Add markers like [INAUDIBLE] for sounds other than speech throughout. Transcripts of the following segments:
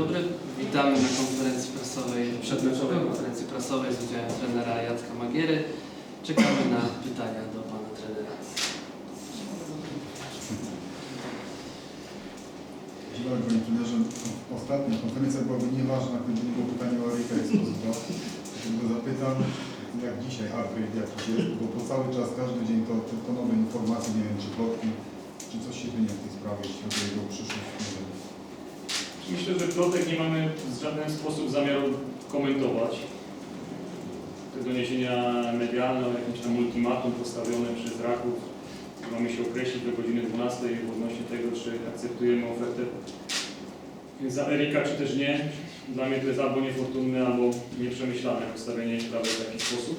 dobry, witamy na konferencji prasowej, przedmeczowej konferencji prasowej z udziałem trenera Jacka Magiery. Czekamy na pytania do pana trenera. Dziękuję Panie Trenerze. Ostatnia konferencja byłaby nieważna, gdyby nie było pytania o Erika Esposito. Dlatego zapytam, jak dzisiaj upgrade jakiś jest, bo po cały czas, każdy dzień to tylko nowe informacje, nie wiem czy plotki, czy coś się zmienia w tej sprawie, jeśli chodzi o jego przyszłość. Myślę, że plotek nie mamy w żaden sposób zamiaru komentować. Te doniesienia medialne o jakimś tam ultimatum postawione przez Raków. Mamy się określić do godziny 12 odnośnie tego, czy akceptujemy ofertę za Erika, czy też nie. Dla mnie to jest albo niefortunne, albo nieprzemyślane postawienie sprawy w taki sposób.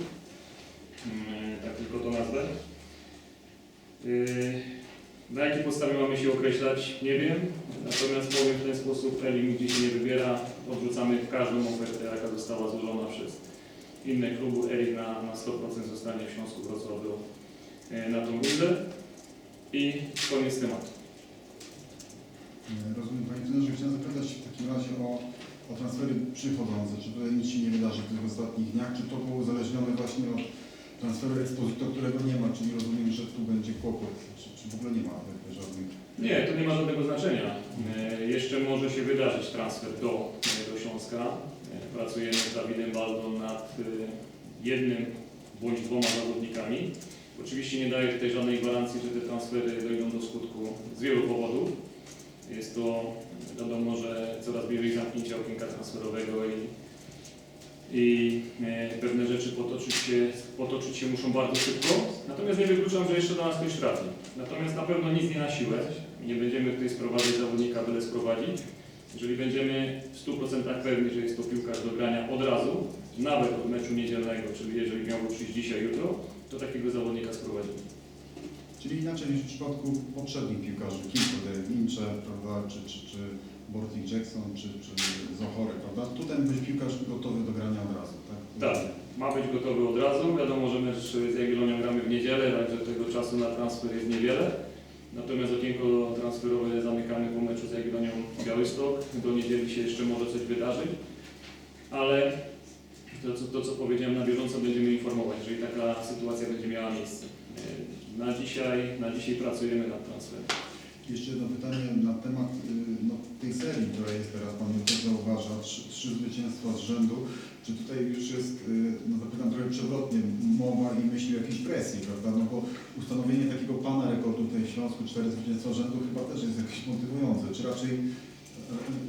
Mm, Tak tylko to nazwę. Na jakiej podstawie mamy się określać, nie wiem. Natomiast powiem w ten sposób, Eli nigdzie się nie wybiera. Odrzucamy każdą ofertę, jaka została złożona przez inne kluby. Eli na, na 100% zostanie w Śląsku Wrocław do, e, na tą rundę. I koniec tematu. E, Rozumiem Panie Trenerze, chciałem zapytać w takim razie o, o transfery przychodzące. Czy tutaj nic się nie wydarzy w tych ostatnich dniach? Czy to było uzależnione właśnie od transferu Exposito, którego nie ma? Czyli rozumiem, że tu będzie kłopot, czy, czy w ogóle nie ma jakby żadnych Nie, to nie ma żadnego znaczenia. E, Jeszcze może się wydarzyć transfer do, do Śląska. E, Pracujemy z Dawidem Baldą nad e, jednym bądź dwoma zawodnikami. Oczywiście nie daję tutaj żadnej gwarancji, że te transfery dojdą do skutku z wielu powodów. Jest to wiadomo, że coraz bliżej zamknięcia okienka transferowego i, i e, pewne rzeczy potoczyć się, potoczyć się muszą bardzo szybko. Natomiast nie wykluczam, że jeszcze do nas ktoś trafi. Natomiast na pewno nic nie na siłę. Nie będziemy tutaj sprowadzać zawodnika, byle sprowadzić. Jeżeli będziemy w 100% pewni, że jest to piłkarz do grania od razu, nawet od meczu niedzielnego, czyli jeżeli miałby przyjść dzisiaj, jutro, to takiego zawodnika sprowadzimy. Czyli inaczej niż w przypadku poprzednich piłkarzy, kilku, te Wincze, prawda, czy, czy, czy Bortik Jackson, czy, czy Zohore, prawda? Tutaj być piłkarz gotowy do grania od razu, tak? Tak, ma być gotowy od razu. Wiadomo, że mecz z Jagiellonią gramy w niedzielę, także tego czasu na transfer jest niewiele. Natomiast okienko transferowe zamykamy po meczu z Jagiellonią Białystok. Do niedzieli się jeszcze może coś wydarzyć, ale to co, to, co powiedziałem, na bieżąco będziemy informować, jeżeli taka sytuacja będzie miała miejsce. E, Na dzisiaj, na dzisiaj pracujemy nad transferem. Jeszcze jedno pytanie na temat y, no, tej serii, która jest teraz, Pan też zauważa, trzy, trzy zwycięstwa z rzędu. Czy tutaj już jest, y, no zapytam trochę przewrotnie, mowa i myśli o jakiejś presji, prawda? No bo ustanowienie takiego pana rekordu tutaj w Śląsku, cztery zwycięstwa rzędu chyba też jest jakieś motywujące. Czy raczej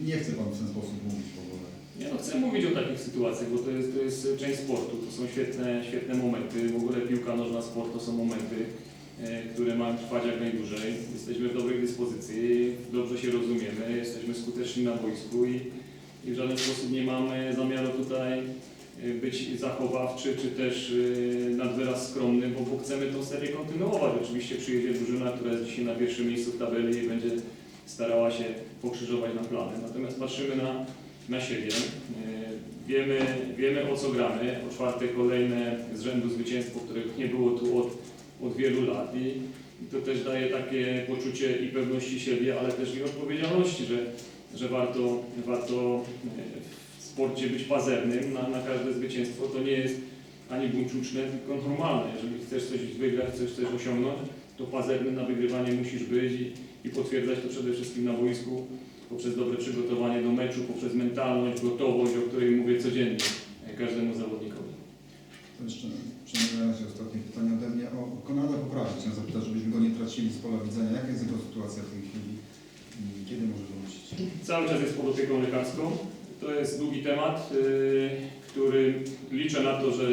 y, nie chce Pan w ten sposób mówić w ogóle? Nie no, chcę mówić o takich sytuacjach, bo to jest, to jest część sportu, to są świetne, świetne momenty. W ogóle piłka nożna, sport to są momenty, które mają trwać jak najdłużej. Jesteśmy w dobrej dyspozycji, dobrze się rozumiemy, jesteśmy skuteczni na boisku i, i w żaden sposób nie mamy zamiaru tutaj e, być zachowawczy, czy też e, nad wyraz skromny, bo, bo chcemy tą serię kontynuować. Oczywiście przyjedzie drużyna, która jest dzisiaj na pierwszym miejscu w tabeli i będzie starała się pokrzyżować nam plany. Natomiast patrzymy na na siebie. E, Wiemy, wiemy o co gramy, o czwarte kolejne z rzędu zwycięstwo, których nie było tu od, od wielu lat i to też daje takie poczucie i pewności siebie, ale też i odpowiedzialności, że, że warto, warto e, w sporcie być pazernym na, na każde zwycięstwo. To nie jest ani buńczuczne, tylko normalne. Jeżeli chcesz coś wygrać, chcesz coś osiągnąć, to pazerny na wygrywanie musisz być i, i potwierdzać to przede wszystkim na boisku poprzez dobre przygotowanie do meczu, poprzez mentalność, gotowość, o której mówię codziennie e, każdemu zawodnikowi. Jeszcze przemijając się ostatnie pytanie ode mnie o Konrada Poprawy. Chciałem zapytać, żebyśmy go nie tracili z pola widzenia. Jaka jest jego sytuacja w tej chwili? Kiedy może wrócić? Cały czas jest pod opieką lekarską. To jest długi temat, yy, który liczę na to, że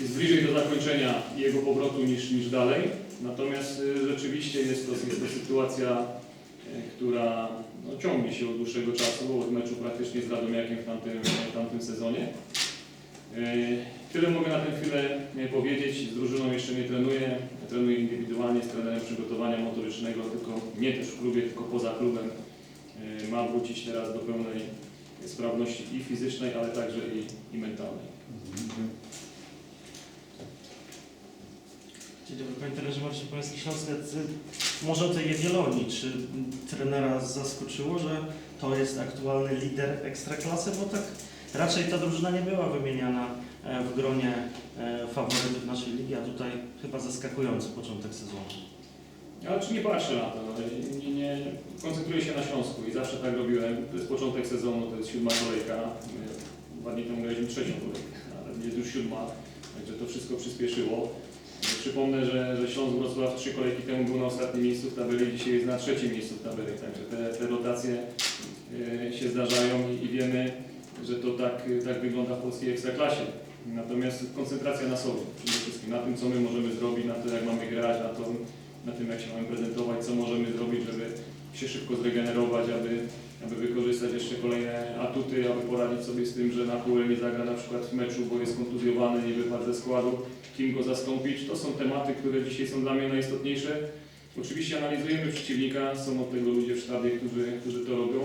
jest bliżej do zakończenia jego powrotu niż, niż dalej. Natomiast yy, rzeczywiście jest to, jest to sytuacja, yy, która no, ciągnie się od dłuższego czasu, od meczu praktycznie z Radomiakiem w tamtym, w tamtym sezonie. Yy, Tyle mogę na tę chwilę yy, powiedzieć. Z drużyną jeszcze nie trenuję. Trenuję indywidualnie z trenerem przygotowania motorycznego, tylko nie też w klubie, tylko poza klubem. Yy, Ma wrócić teraz do pełnej sprawności i fizycznej, ale także i, i mentalnej. Dzień dobry, Panie Trenerze Marcin Pański Śląsk. Może o tej Jagiellonii, czy trenera zaskoczyło, że to jest aktualny lider ekstraklasy, bo tak raczej ta drużyna nie była wymieniana e, w gronie e, faworytów naszej ligi, a tutaj chyba zaskakujący początek sezonu. Ale czy nie patrzę na to, no, nie, nie, koncentruję się na Śląsku i zawsze tak robiłem. To jest początek sezonu, to jest siódma kolejka. My Dwa dni temu graliśmy trzecią kolejkę, ale jest już siódma, także to wszystko przyspieszyło. Przypomnę, że, że Śląsk Wrocław trzy kolejki temu był na ostatnim miejscu w tabeli, dzisiaj jest na trzecim miejscu w tabeli, także te, te rotacje e, się zdarzają i wiemy, że to tak, tak wygląda w polskiej ekstraklasie. Natomiast koncentracja na sobie, przede wszystkim na tym, co my możemy zrobić, na to, jak mamy grać, na, to, na tym, jak się mamy prezentować, co możemy zrobić, żeby się szybko zregenerować, aby, aby wykorzystać jeszcze kolejne atuty, aby poradzić sobie z tym, że na pół nie zagra na przykład w meczu, bo jest kontuzjowany, nie wypadł ze składu, kim go zastąpić. To są tematy, które dzisiaj są dla mnie najistotniejsze. Oczywiście analizujemy przeciwnika, są od tego ludzie w sztabie, którzy, którzy to robią.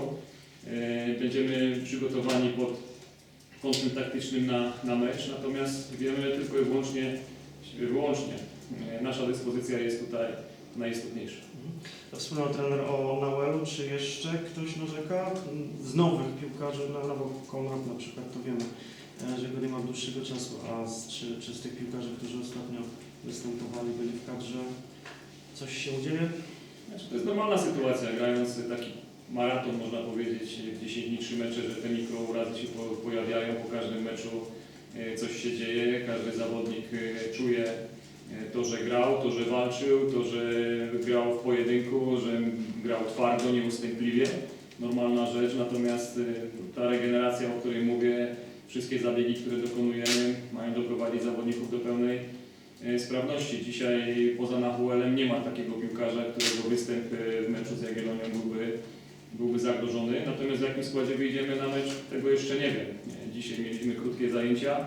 E, Będziemy przygotowani pod kątem taktycznym na, na mecz, natomiast wiemy tylko i wyłącznie, wyłącznie e, nasza dyspozycja jest tutaj najistotniejsza. Wspomniał trener o Nauelu, czy jeszcze ktoś narzeka? Z nowych piłkarzy, no, no bo Konrad na przykład to wiemy, e, że go nie ma dłuższego czasu, a z, czy, czy z tych piłkarzy, którzy ostatnio występowali, byli w kadrze, coś się dzieje? Znaczy, to jest normalna sytuacja, grając taki maraton, można powiedzieć, w 10 dni, 3 mecze, że te mikrourazy się po, pojawiają po każdym meczu, e, coś się dzieje, każdy zawodnik e, czuje e, to, że grał, to, że walczył, to, że grał w pojedynku, że grał twardo, nieustępliwie. Normalna rzecz, natomiast ta regeneracja, o której mówię, wszystkie zabiegi, które dokonujemy, mają doprowadzić zawodników do pełnej sprawności. Dzisiaj poza Nahuelem nie ma takiego piłkarza, którego występ w meczu z Jagiellonią byłby, byłby zagrożony. Natomiast w jakim składzie wyjdziemy na mecz, tego jeszcze nie wiem. Dzisiaj mieliśmy krótkie zajęcia.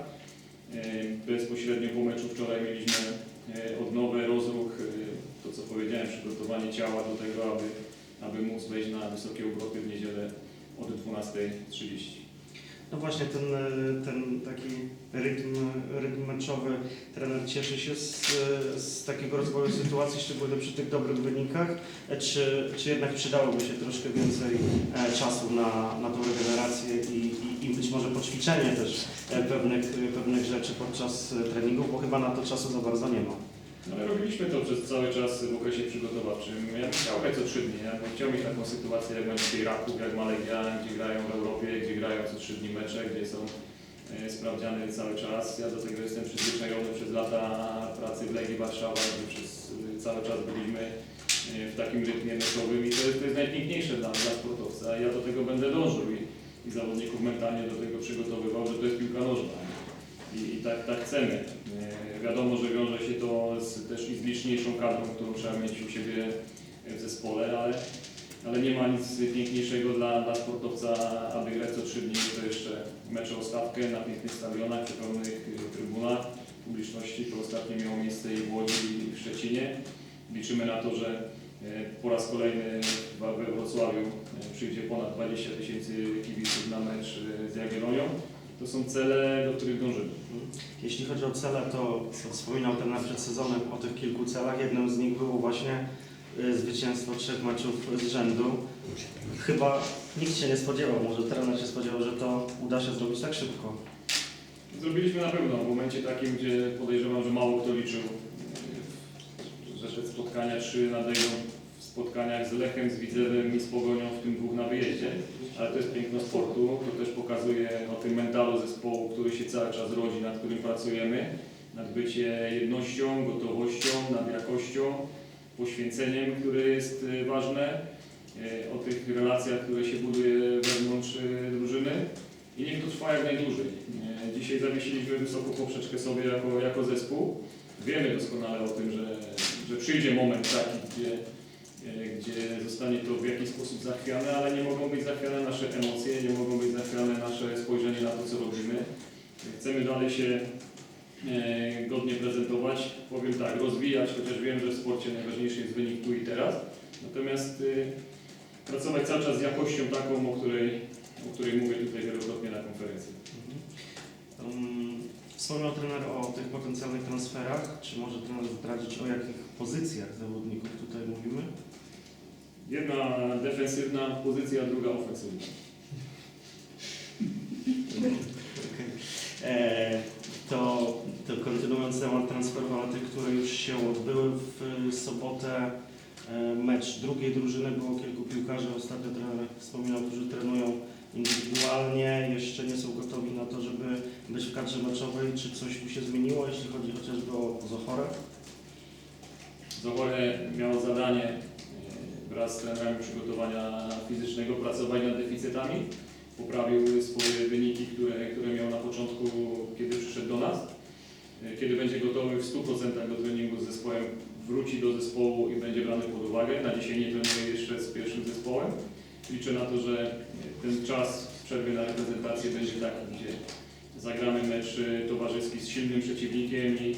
E, Bezpośrednio po meczu wczoraj mieliśmy e, odnowę, rozruch, e, to co powiedziałem, przygotowanie ciała do tego, aby, aby móc wejść na wysokie obroty w niedzielę od 12.30. No właśnie, ten, e, ten taki rytm, rytm meczowy trener cieszy się z, e, z takiego rozwoju sytuacji, szczególnie przy tych dobrych wynikach, E, czy, czy jednak przydałoby się troszkę więcej czasu na, na tą regenerację i, i, i być może poćwiczenie też pewnych, pewnych rzeczy podczas treningów, bo chyba na to czasu za bardzo nie ma. Robiliśmy to przez cały czas w okresie przygotowawczym. Ja bym co trzy dni. Ja bym chciał mieć taką sytuację jak będzie dzisiaj jak Malegia, gdzie grają w Europie, gdzie grają co trzy dni mecze, gdzie są e, sprawdziane cały czas. Ja do tego jestem przyzwyczajony przez lata pracy w Legii Warszawa, gdzie przez e, cały czas byliśmy e, w takim rytmie meczowym i to jest, to jest najpiękniejsze dla, dla sportowca. Ja do tego będę dążył i, i zawodników mentalnie do tego przygotowywał, że to jest piłka nożna. I, i tak, tak chcemy. E, Wiadomo, że wiąże się to z, też i z liczniejszą kadrą, którą trzeba mieć u siebie w zespole, ale, ale nie ma nic piękniejszego dla, dla sportowca, aby grać co trzy dni, to jeszcze mecze o stawkę na pięknych stadionach, przy pełnych y, trybunach publiczności. To ostatnio miało miejsce i w Łodzi, i w Szczecinie. Liczymy na to, że e, po raz kolejny we Wrocławiu e, przyjdzie ponad 20 tysięcy kibiców na mecz e, z Jagiellonią. To są cele, do których dążymy. Jeśli chodzi o cele, to wspominał trener przed sezonem o tych kilku celach. Jednym z nich było właśnie y, zwycięstwo trzech meczów z rzędu. Chyba nikt się nie spodziewał, może trener się spodziewał, że to uda się zrobić tak szybko. Zrobiliśmy na pewno w momencie takim, gdzie podejrzewam, że mało kto liczył, że te spotkania trzy nadejdą w spotkaniach z Lechem, z Widzewem i z Pogonią, w tym dwóch na wyjeździe. Ale to jest piękno sportu, to też pokazuje o tym mentalu zespołu, który się cały czas rodzi, nad którym pracujemy, nad bycie jednością, gotowością, nad jakością, poświęceniem, które jest yy, ważne, yy, o tych relacjach, które się buduje wewnątrz yy, drużyny. I niech to trwa jak najdłużej. E, Dzisiaj zawiesiliśmy wysoką poprzeczkę sobie jako, jako zespół. Wiemy doskonale o tym, że, że przyjdzie moment taki, gdzie, e, gdzie zostanie to w jakiś sposób zachwiane, ale nie mogą być zachwiane nasze emocje, nie mogą być zachwiane nasze spojrzenie na to, co robimy. Chcemy dalej się e, godnie prezentować, powiem tak, rozwijać, chociaż wiem, że w sporcie najważniejszy jest wynik tu i teraz. Natomiast e, pracować cały czas z jakością taką, o której o której mówię tutaj wielokrotnie na konferencji. Um, Wspomniał trener o tych potencjalnych transferach. Czy może trener zdradzić o jakich pozycjach zawodników tutaj mówimy? Jedna defensywna pozycja, druga ofensywna. E, to, to kontynuując temat tych, które już się odbyły w sobotę, e, mecz drugiej drużyny, było kilku piłkarzy, ostatnio trener wspominał, którzy trenują indywidualnie, jeszcze nie są gotowi na to, żeby być w kadrze meczowej. Czy coś tu się zmieniło, jeśli chodzi chociażby o Zochorę? Zochore miało zadanie wraz z trenerem przygotowania fizycznego pracować nad deficytami. Poprawił swoje wyniki, które, które miał na początku, kiedy przyszedł do nas. E, Kiedy będzie gotowy w 100% do treningu z zespołem, wróci do zespołu i będzie brany pod uwagę. Na dzisiaj nie trenuje jeszcze z pierwszym zespołem. Liczę na to, że ten czas w przerwie na reprezentację będzie taki, gdzie zagramy mecz e, towarzyski z silnym przeciwnikiem i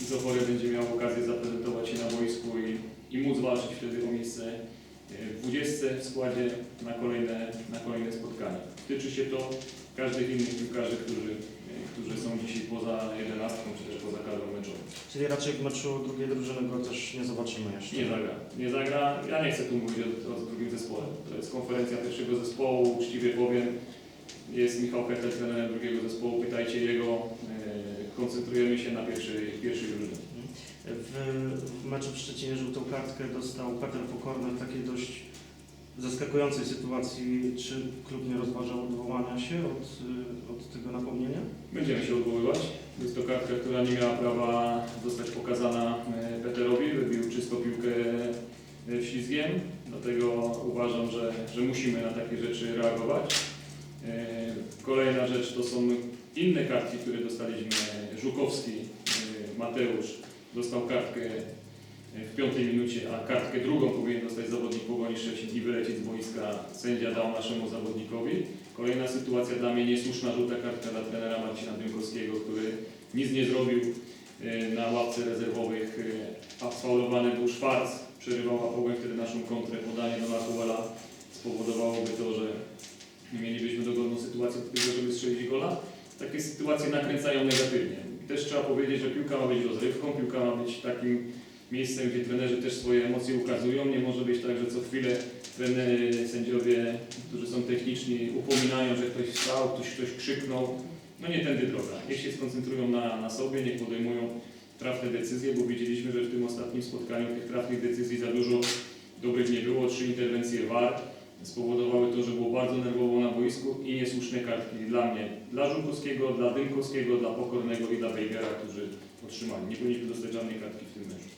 i Zochore będzie miał okazję zaprezentować się na boisku i, i móc walczyć wtedy miejsce e, w 20 w składzie na kolejne, na kolejne spotkanie. Tyczy się to każdych innych piłkarzy, którzy, e, którzy są dzisiaj poza jedenastką czy też poza kadrą meczową. Czyli raczej w meczu drugiej drużyny go też nie zobaczymy jeszcze. Nie zagra. Nie zagra. Ja nie chcę tu mówić o, o drugim zespole. To jest konferencja pierwszego zespołu. Uczciwie powiem, jest Michał Hetel, trenerem drugiego zespołu. Pytajcie jego. E, koncentrujemy się na pierwszej, pierwszej drużynie. W, w meczu w Szczecinie żółtą kartkę dostał Peter Pokorny w takiej dość zaskakującej sytuacji. Czy klub nie rozważał odwołania się od, y, od tego napomnienia? Będziemy się odwoływać. Jest to kartka, która nie miała prawa zostać pokazana e, Peterowi. Wybił czysto piłkę e, ślizgiem. Dlatego uważam, że, że musimy na takie rzeczy reagować. E, Kolejna rzecz to są inne kartki, które dostaliśmy. Żukowski, Mateusz dostał kartkę e, w piątej minucie, a kartkę drugą powinien dostać zawodnik Pogoni Szczecin i wylecieć z boiska. Sędzia dał naszemu zawodnikowi. Kolejna sytuacja dla mnie niesłuszna żółta kartka dla trenera Marcina Dymkowskiego, który nic nie zrobił e, na ławce rezerwowych. e, A sfaulowany był Szwarc, przerywała Pogoń wtedy naszą kontrę, podanie do Nachuela spowodowałoby to, że nie mielibyśmy dogodną sytuację żeby strzelić gola. Takie sytuacje nakręcają negatywnie. Też trzeba powiedzieć, że piłka ma być rozrywką, piłka ma być takim miejscem, gdzie trenerzy też swoje emocje ukazują. Nie może być tak, że co chwilę trenery, sędziowie, którzy są techniczni, upominają, że ktoś wstał, ktoś, ktoś krzyknął. No nie tędy droga. Niech się skoncentrują na, na sobie, niech podejmują trafne decyzje, bo widzieliśmy, że w tym ostatnim spotkaniu tych trafnych decyzji za dużo dobrych nie było. Trzy interwencje VAR spowodowały to, że było bardzo nerwowo na boisku i niesłuszne kartki dla mnie, dla Żółkowskiego, dla Dymkowskiego, dla Pokornego i dla Weigera, którzy otrzymali. Nie powinniśmy dostać żadnej kartki w tym meczu.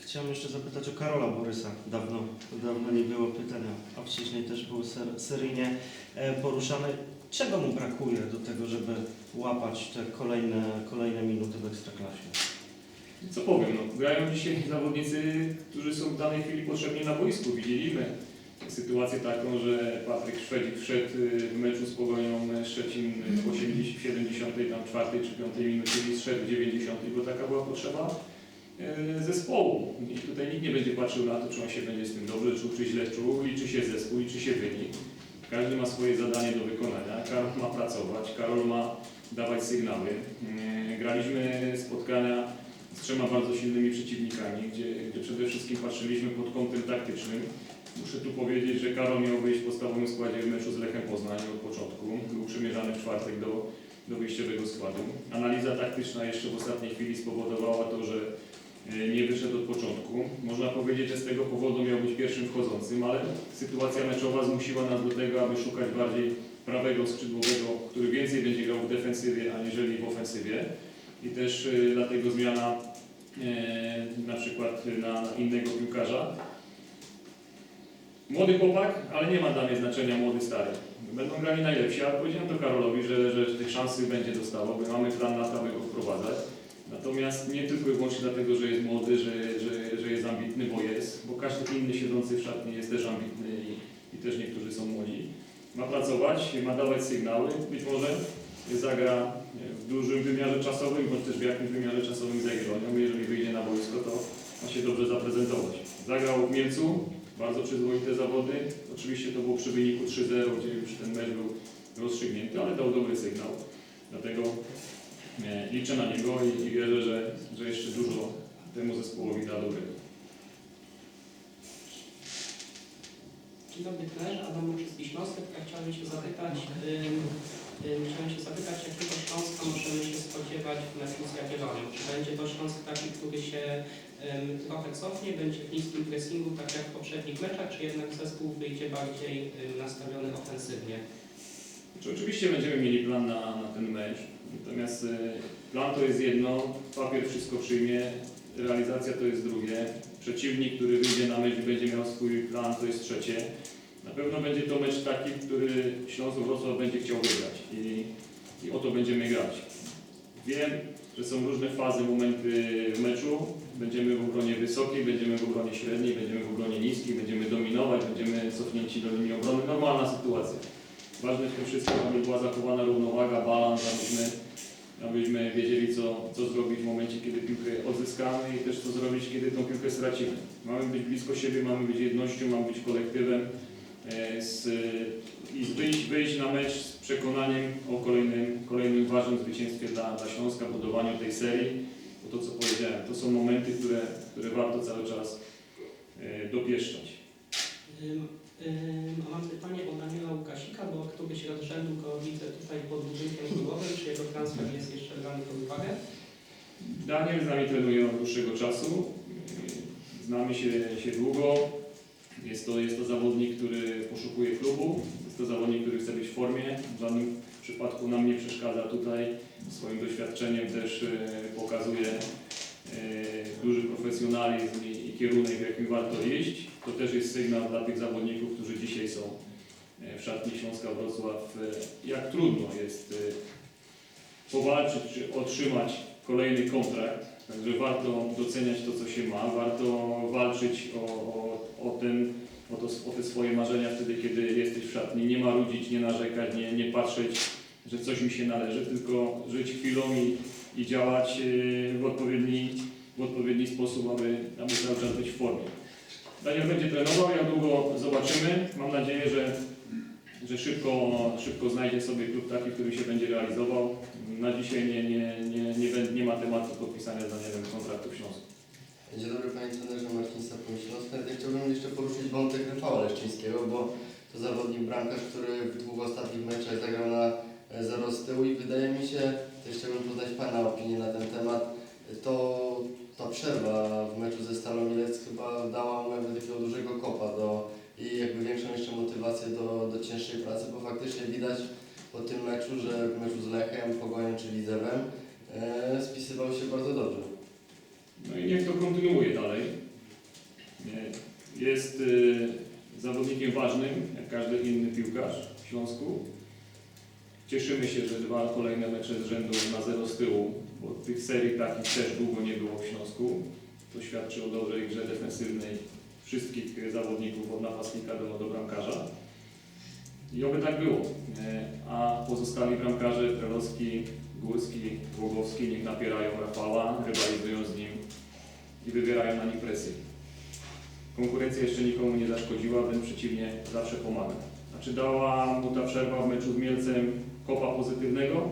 Chciałem jeszcze zapytać o Karola Borysa. Dawno, dawno nie było pytania, a wcześniej też były ser, seryjnie e, poruszane. Czego mu brakuje do tego, żeby łapać te kolejne, kolejne minuty w Ekstraklasie? Co powiem, no, grają dzisiaj zawodnicy, którzy są w danej chwili potrzebni na boisku. Widzieliśmy sytuację taką, że Patryk Szwedzik wszedł y, w meczu z Pogonią Szczecin w 80, 74 czy 5 minucie i zszedł w 90, bo taka była potrzeba y, zespołu. I tutaj nikt nie będzie patrzył na to, czy on się będzie z tym dobrze czuł, czy źle czuł. Liczy się zespół, liczy się wynik. Każdy ma swoje zadanie do wykonania. Karol ma pracować, Karol ma dawać sygnały. Y, Graliśmy spotkania z trzema bardzo silnymi przeciwnikami, gdzie, gdzie przede wszystkim patrzyliśmy pod kątem taktycznym. Muszę tu powiedzieć, że Karol miał wyjść w podstawowym składzie w meczu z Lechem Poznań od początku. Był przymierzany w czwartek do, do wyjściowego składu. Analiza taktyczna jeszcze w ostatniej chwili spowodowała to, że e, nie wyszedł od początku. Można powiedzieć, że z tego powodu miał być pierwszym wchodzącym, ale sytuacja meczowa zmusiła nas do tego, aby szukać bardziej prawego skrzydłowego, który więcej będzie grał w defensywie, aniżeli w ofensywie. I też e, dlatego zmiana e, na przykład na innego piłkarza. Młody chłopak, ale nie ma dla mnie znaczenia młody stary. Będą grali najlepsi, ale powiedziałem to Karolowi, że, że tych szansy będzie dostawał, bo mamy plan na to, aby go wprowadzać. Natomiast nie tylko i wyłącznie dlatego, że jest młody, że, że, że jest ambitny, bo jest, bo każdy inny siedzący w szatni jest też ambitny i, i też niektórzy są młodzi. Ma pracować, ma dawać sygnały, być może zagra w dużym wymiarze czasowym, bądź też w jakimś wymiarze czasowym z Jagiellonią. Jeżeli wyjdzie na boisko, to ma się dobrze zaprezentować. Zagrał w Mielcu, bardzo przyzwoite zawody. Oczywiście to było przy wyniku 3-0, gdzie już ten mecz był rozstrzygnięty, ale dał dobry sygnał. Dlatego e, liczę na niego i, i wierzę, że, że jeszcze dużo temu zespołowi da dobrego. Dzień dobry trenerze, Adam. Ja chciałem się zapytać, chciałem się zapytać, jakiego Śląska możemy się spodziewać w meczu z? Czy będzie to Śląsk taki, który się trochę cofnie, będzie w niskim pressingu, tak jak w poprzednich meczach, czy jednak zespół wyjdzie bardziej nastawiony ofensywnie? Czy oczywiście będziemy mieli plan na, na ten mecz, natomiast y, plan to jest jedno, papier wszystko przyjmie, realizacja to jest drugie, przeciwnik, który wyjdzie na mecz i będzie miał swój plan, to jest trzecie. Na pewno będzie to mecz taki, który Śląsk Wrocław będzie chciał wygrać i, i o to będziemy grać. Wiem, że są różne fazy, momenty meczu. Będziemy w obronie wysokiej, będziemy w obronie średniej, będziemy w obronie niskiej, będziemy dominować, będziemy cofnięci do linii obrony. Normalna sytuacja. Ważne w tym wszystkim, aby była zachowana równowaga, balans, abyśmy, abyśmy wiedzieli, co, co zrobić w momencie, kiedy piłkę odzyskamy i też co zrobić, kiedy tą piłkę stracimy. Mamy być blisko siebie, mamy być jednością, mamy być kolektywem e, z, i wyjść, wyjść na mecz z przekonaniem o kolejnym, kolejnym ważnym zwycięstwie dla, dla Śląska, budowaniu tej serii. Bo to, co powiedziałem, to są momenty, które, które warto cały czas e, dopieszczać. Ym, ym, mam pytanie o Daniela Łukasika, bo któryś raz rzędu go widzę tutaj pod budynkiem klubowym, czy jego transfer jest jeszcze brany pod uwagę? Daniel z nami trenuje od dłuższego czasu. Znamy się, się długo. Jest to, jest to zawodnik, który poszukuje klubu. Jest to zawodnik, który chce być w formie. W żadnym przypadku nam nie przeszkadza tutaj. Swoim doświadczeniem też e, pokazuje e, duży profesjonalizm i, kierunek, w jakim warto iść. To też jest sygnał dla tych zawodników, którzy dzisiaj są e, w szatni Śląska Wrocław, jak trudno jest powalczyć czy otrzymać kolejny kontrakt. Także warto doceniać to, co się ma, warto walczyć o, o, o, ten, o, to, o te swoje marzenia wtedy, kiedy jesteś w szatni. Nie marudzić, nie narzekać, nie, nie patrzeć, że coś mi się należy, tylko żyć chwilą i, i działać yy, w odpowiedni, w odpowiedni sposób, aby, aby cały czas być w formie. Daniel będzie trenował, jak długo zobaczymy. Mam nadzieję, że, że szybko, szybko znajdzie sobie klub taki, który się będzie realizował. Na dzisiaj nie, nie, nie, nie, nie ma tematu podpisania z Danielem kontraktu w Śląsku. Dzień dobry Panie Trenerze Marcin Sapun Śląska. Ja chciałbym jeszcze poruszyć wątek Rafała Leszczyńskiego, bo to zawodnik bramkarz, który w dwóch ostatnich meczach zagrał na e, 0 z tyłu i wydaje mi się, też chciałbym poznać Pana opinię na ten temat, to ta przerwa w meczu ze Stalą Mielec chyba dała mu jakby takiego dużego kopa do, i jakby większą jeszcze motywację do, do cięższej pracy, bo faktycznie widać po tym meczu, że w meczu z Lechem, Pogonią czy Widzewem e, spisywał się bardzo dobrze. No i niech to kontynuuje dalej. Jest y, zawodnikiem ważnym, jak każdy inny piłkarz w Śląsku. Cieszymy się, że dwa kolejne mecze z rzędu na zero z tyłu, bo tych serii takich też długo nie było w Śląsku. To świadczy o dobrej grze defensywnej wszystkich zawodników od napastnika do, do bramkarza. I oby tak było. Nie? A pozostali bramkarze, Trelowski, Górski, Głogowski, niech napierają Rafała, rywalizują z nim i wywierają na nim presję. Konkurencja jeszcze nikomu nie zaszkodziła, wręcz przeciwnie, zawsze pomaga. Znaczy dała mu ta przerwa w meczu z Mielcem kopa pozytywnego?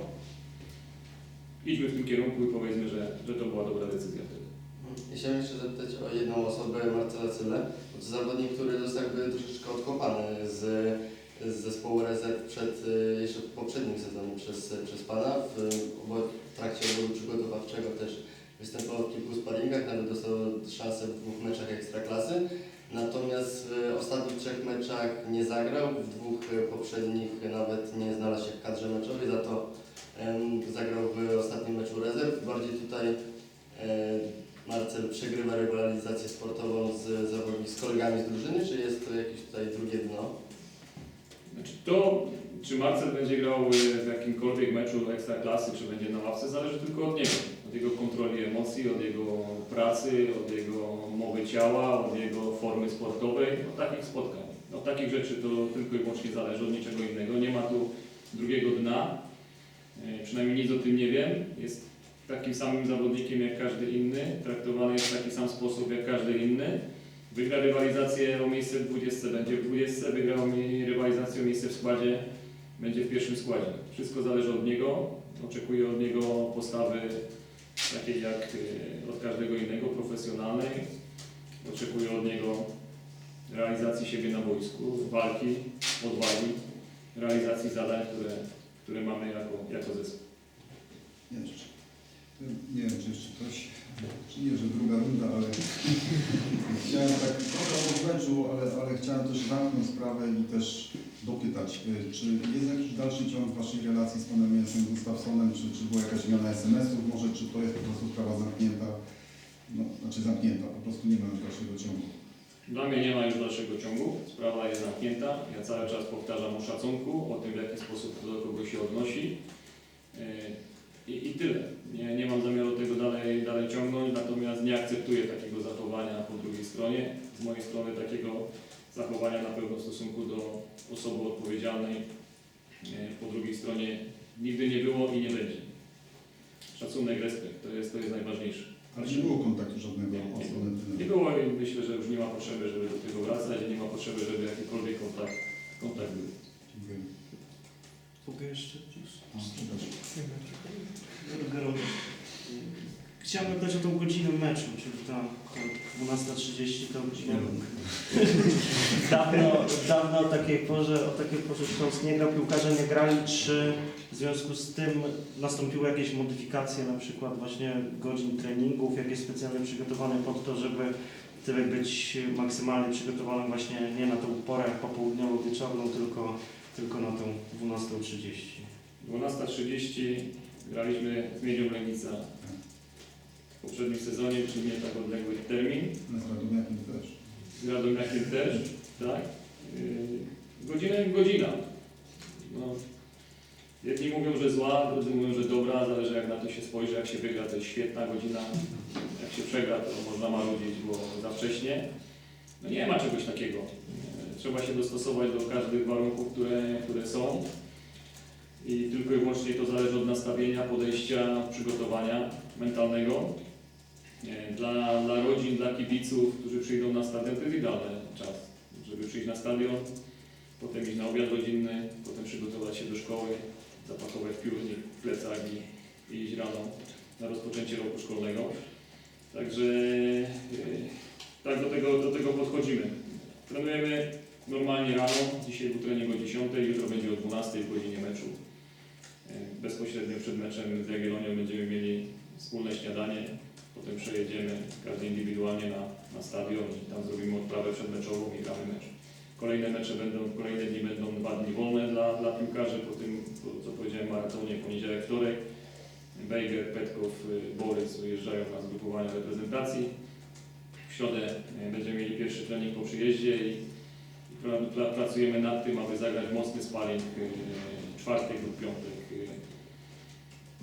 Idźmy w tym kierunku i powiedzmy, że, że to była dobra decyzja wtedy. Chciałem jeszcze zapytać o jedną osobę, Marcela Cyle. To zawodnik, który został jakby troszeczkę odkopany z, z zespołu rezerw przed, y, jeszcze w poprzednim sezonie przez, przez Pana. W, w trakcie obozu przygotowawczego też występował w kilku sparingach, nawet dostał szansę w dwóch meczach Ekstraklasy. Natomiast w ostatnich trzech meczach nie zagrał, w dwóch y, poprzednich nawet nie znalazł się w kadrze meczowej, za to zagrał w ostatnim meczu rezerw. Bardziej tutaj e, Marcel przegrywa rywalizację sportową z, z kolegami z drużyny, czy jest to jakieś tutaj drugie dno? Znaczy to, czy Marcel będzie grał w jakimkolwiek meczu ekstraklasy, czy będzie na ławce, zależy tylko od niego. Od jego kontroli emocji, od jego pracy, od jego mowy ciała, od jego formy sportowej, od takich spotkań. Od takich rzeczy to tylko i wyłącznie zależy, od niczego innego. Nie ma tu drugiego dna. Y, Przynajmniej nic o tym nie wiem. Jest takim samym zawodnikiem jak każdy inny, traktowany jest w taki sam sposób jak każdy inny. Wygra rywalizację o miejsce w 20, będzie w 20, wygra rywalizację o miejsce w składzie, będzie w pierwszym składzie. Wszystko zależy od niego. Oczekuję od niego postawy takiej jak y, od każdego innego, profesjonalnej. Oczekuję od niego realizacji siebie na boisku, walki, odwagi, realizacji zadań, które, które mamy jako, jako zespół. Nie wiem, czy jeszcze ktoś, czy nie, że druga runda, ale [LAUGHS] chciałem tak trochę o ale, ale chciałem też zamknąć sprawę i też dopytać, y, czy jest jakiś dalszy ciąg Waszej relacji z Panem Jensem Gustafsonem, czy, czy była jakaś zmiana SMS-ów, może czy to jest po prostu sprawa zamknięta, no, znaczy zamknięta, po prostu nie ma już dalszego ciągu. Dla mnie nie ma już dalszego ciągu, sprawa jest zamknięta. Ja cały czas powtarzam o szacunku, o tym w jaki sposób to do kogo się odnosi. Yy, I, i tyle. Nie, nie mam zamiaru tego dalej, dalej ciągnąć, natomiast nie akceptuję takiego zachowania po drugiej stronie. Z mojej strony takiego zachowania na pewno w stosunku do osoby odpowiedzialnej yy, po drugiej stronie nigdy nie było i nie będzie. Szacunek, respekt, to jest, to jest najważniejsze. Ale nie było kontaktu żadnego Nie, od strony Nie było i myślę, że już nie ma potrzeby, żeby do tego wracać i nie ma potrzeby, żeby jakikolwiek kontakt, kontakt był. Dziękuję. Mogę jeszcze coś? A. Chciałbym dać o tą godzinę meczu, czyli tam 12.30 to godzina. [LAUGHS] Dawno, dawno o takiej porze, o takiej porze Śląsk nie grał, piłkarze nie grali. Czy w związku z tym nastąpiły jakieś modyfikacje, na przykład właśnie godzin treningów, jakieś specjalnie przygotowane pod to, żeby żeby być maksymalnie przygotowanym właśnie nie na tą porę popołudniową, wieczorną, tylko, tylko na tą 12.30. 12.30 graliśmy z Miedzią Legnica w poprzednim sezonie, czyli nie tak odległy termin. Ale z Radomiakiem też. Z Radomiakiem też, tak? Yy, godzina jak godzina. No, jedni mówią, że zła, drudzy mówią, że dobra, zależy jak na to się spojrzy, jak się wygra, to jest świetna godzina. Jak się przegra, to można marudzić, bo za wcześnie. No nie ma czegoś takiego. Yy, Trzeba się dostosować do każdych warunków, które, które są. I tylko i wyłącznie to zależy od nastawienia, podejścia, przygotowania mentalnego. Dla, dla rodzin, dla kibiców, którzy przyjdą na stadion, to jest idealny czas, żeby przyjść na stadion, potem iść na obiad rodzinny, potem przygotować się do szkoły, zapakować piórnik, plecak i, iść rano na rozpoczęcie roku szkolnego. Także yy, tak do tego, do tego podchodzimy. Trenujemy normalnie rano, dzisiaj był trening o 10, jutro będzie o 12 w godzinie meczu. Yy, Bezpośrednio przed meczem z Jagiellonią będziemy mieli wspólne śniadanie, Potem przejedziemy każdy indywidualnie na, na stadion i tam zrobimy odprawę przedmeczową i gramy mecz. Kolejne mecze będą, kolejne dni będą dwa dni wolne dla, dla piłkarzy po tym, co powiedziałem, maratonie, poniedziałek, wtorek. Bejger, Petkow, y, Borys wyjeżdżają na zgrupowania reprezentacji. W środę y, będziemy mieli pierwszy trening po przyjeździe i, i pra, pra, pracujemy nad tym, aby zagrać mocny sparring y, czwartek lub piątek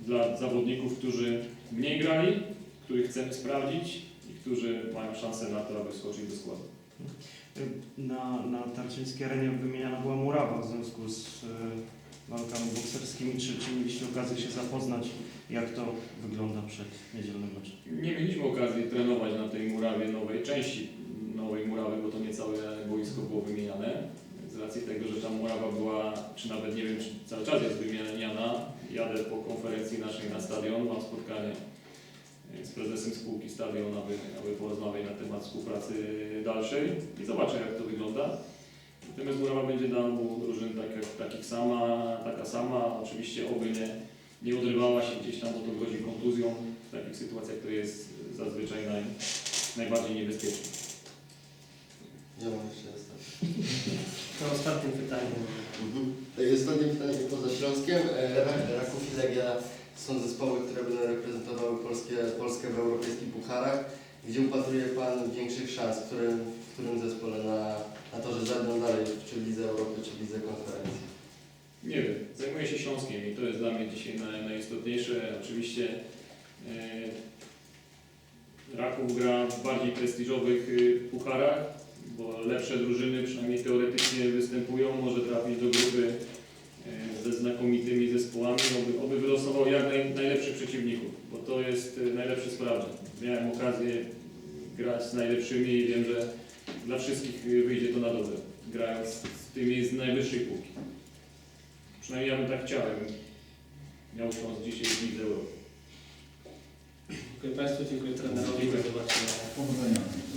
dla zawodników, którzy mniej grali, których chcemy sprawdzić i którzy mają szansę na to, aby wskoczyć do składu. Na, na Tarczyńskiej arenie wymieniana była murawa w związku z e, walkami bokserskimi. Czy, czy mieliście okazję się zapoznać, jak to wygląda przed niedzielnym meczem? Nie mieliśmy okazji trenować na tej murawie nowej części nowej murawy, bo to nie całe boisko było wymieniane. Z racji tego, że ta murawa była, czy nawet nie wiem, czy cały czas jest wymieniana, jadę po konferencji naszej na stadion, mam spotkanie z prezesem spółki stadion, aby, aby porozmawiać na temat współpracy dalszej i zobaczę jak to wygląda. Natomiast murawa będzie dla obu drużyn tak, takich sama, taka sama. Oczywiście oby nie, nie odrywała się gdzieś tam, bo to grozi kontuzją. W takich sytuacjach to jest zazwyczaj naj, najbardziej niebezpieczne. Ja mam jeszcze ostatnie. To ostatnie pytanie. Mhm. Tak, Ostatnie pytanie poza Śląskiem. E, Ra- Raków i Legia są zespoły, które będą reprezentowały Polskie, Polskę w europejskich pucharach. Gdzie upatruje Pan większych szans, w którym, w którym zespole na, na to, że zajdą dalej, czy w Lidze Europy, czy w Lidze Konferencji? Nie wiem, zajmuję się Śląskiem i to jest dla mnie dzisiaj naj, najistotniejsze. Oczywiście e, Raków gra w bardziej prestiżowych y, pucharach, bo lepsze drużyny przynajmniej teoretycznie występują, może trafić do grupy e, ze znakomitymi zespołami, oby, oby wylosował jak naj, najlepszych przeciwników, bo to jest e, najlepszy sprawdzian. Miałem okazję grać z najlepszymi i wiem, że dla wszystkich wyjdzie to na dobre, grając z tymi z najwyższej półki. Przynajmniej ja bym tak chciał, miał Śląsk dzisiaj w Lidze Europy. Dziękuję Państwu, dziękuję trenerowi. Do zobaczenia. Powodzenia.